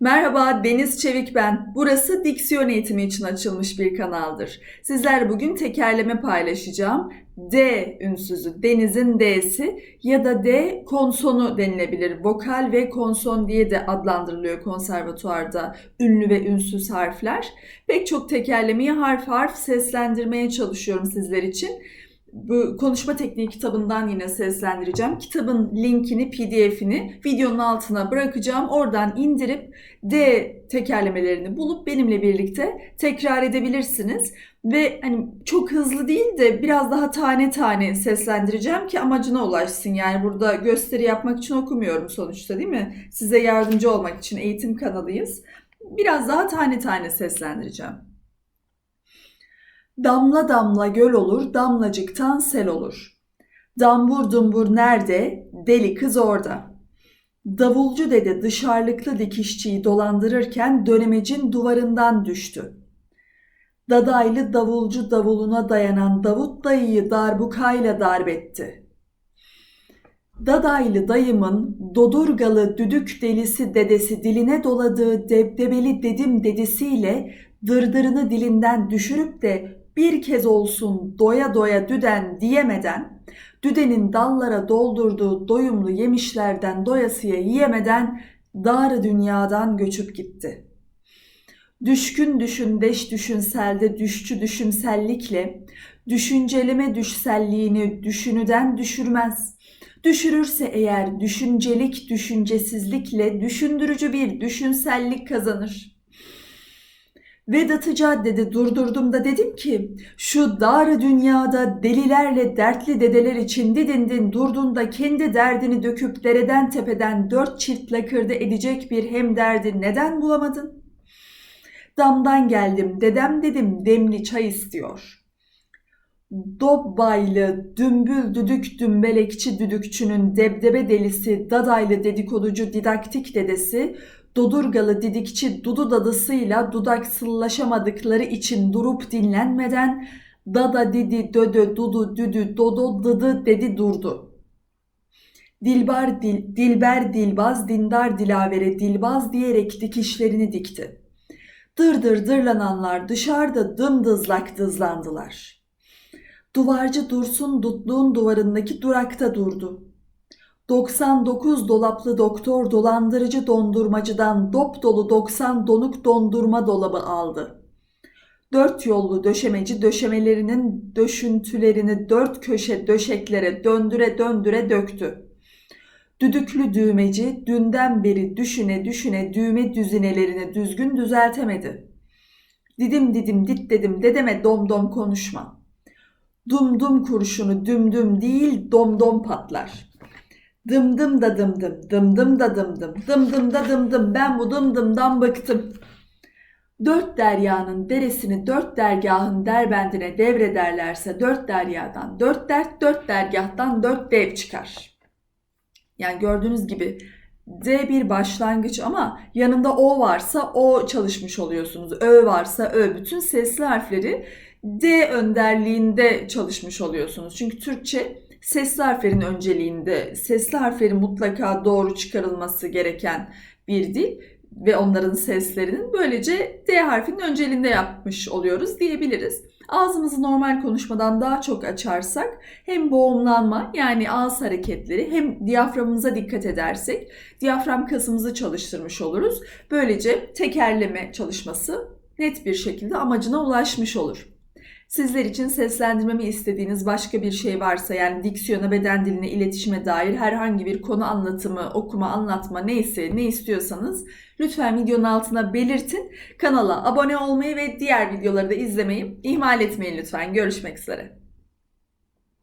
Merhaba, Deniz Çevik ben. Burası diksiyon eğitimi için açılmış bir kanaldır. Sizler bugün tekerleme paylaşacağım. D ünsüzü, denizin D'si ya da D konsonu denilebilir. Vokal ve konson diye de adlandırılıyor konservatuarda ünlü ve ünsüz harfler. Pek çok tekerlemeyi harf harf seslendirmeye çalışıyorum sizler için bu konuşma tekniği kitabından yine seslendireceğim. Kitabın linkini, pdf'ini videonun altına bırakacağım. Oradan indirip D tekerlemelerini bulup benimle birlikte tekrar edebilirsiniz. Ve hani çok hızlı değil de biraz daha tane tane seslendireceğim ki amacına ulaşsın. Yani burada gösteri yapmak için okumuyorum sonuçta değil mi? Size yardımcı olmak için eğitim kanalıyız. Biraz daha tane tane seslendireceğim. Damla damla göl olur, damlacıktan sel olur. Dambur dumbur nerede, deli kız orada. Davulcu dede dışarılıklı dikişçiyi dolandırırken dönemecin duvarından düştü. Dadaylı davulcu davuluna dayanan Davut dayıyı darbukayla darbetti. Dadaylı dayımın dodurgalı düdük delisi dedesi diline doladığı debdebeli dedim dedisiyle dırdırını dilinden düşürüp de bir kez olsun doya doya düden diyemeden, düdenin dallara doldurduğu doyumlu yemişlerden doyasıya yiyemeden dar dünyadan göçüp gitti. Düşkün düşündeş düşünselde düşçü düşünsellikle, düşünceleme düşselliğini düşünüden düşürmez. Düşürürse eğer düşüncelik düşüncesizlikle düşündürücü bir düşünsellik kazanır.'' Vedat'ı caddede durdurdum da dedim ki şu dar dünyada delilerle dertli dedeler için didindin durdun da kendi derdini döküp dereden tepeden dört çift lakırdı edecek bir hem derdi neden bulamadın? Damdan geldim dedem dedim demli çay istiyor. Dobbaylı, dümbül düdük dümbelekçi düdükçünün debdebe delisi, dadaylı dedikoducu didaktik dedesi Dodurgalı didikçi Dudu dadısıyla dudaksıllaşamadıkları için durup dinlenmeden dada didi dödö dudu düdü dodo dıdı dedi durdu. Dilbar dil, dilber dilbaz dindar dilavere dilbaz diyerek dikişlerini dikti. Dırdır dırlananlar dışarıda dımdızlak dızlandılar. Duvarcı Dursun Dutluğun duvarındaki durakta durdu. 99 dolaplı doktor dolandırıcı dondurmacıdan dop dolu 90 donuk dondurma dolabı aldı. Dört yollu döşemeci döşemelerinin döşüntülerini dört köşe döşeklere döndüre döndüre döktü. Düdüklü düğmeci dünden beri düşüne düşüne düğme düzinelerini düzgün düzeltemedi. Didim didim dit dedim dedeme dom dom konuşma. Dum dum kurşunu düm düm değil dom dom patlar.'' Dım dım da dım dım, dım dım da dım dım, dım dım da dım dım. Ben bu dım dımdan bıktım. Dört deryanın deresini dört dergahın derbendine devrederlerse dört deryadan dört dert, dört dergahtan dört dev çıkar. Yani gördüğünüz gibi D bir başlangıç ama yanında O varsa O çalışmış oluyorsunuz. Ö varsa Ö. Bütün sesli harfleri D önderliğinde çalışmış oluyorsunuz. Çünkü Türkçe sesli harflerin önceliğinde sesli harflerin mutlaka doğru çıkarılması gereken bir dil ve onların seslerinin böylece D harfinin önceliğinde yapmış oluyoruz diyebiliriz. Ağzımızı normal konuşmadan daha çok açarsak hem boğumlanma yani ağız hareketleri hem diyaframımıza dikkat edersek diyafram kasımızı çalıştırmış oluruz. Böylece tekerleme çalışması net bir şekilde amacına ulaşmış olur. Sizler için seslendirmemi istediğiniz başka bir şey varsa yani diksiyona, beden diline, iletişime dair herhangi bir konu anlatımı, okuma, anlatma neyse ne istiyorsanız lütfen videonun altına belirtin. Kanala abone olmayı ve diğer videoları da izlemeyi ihmal etmeyin lütfen. Görüşmek üzere.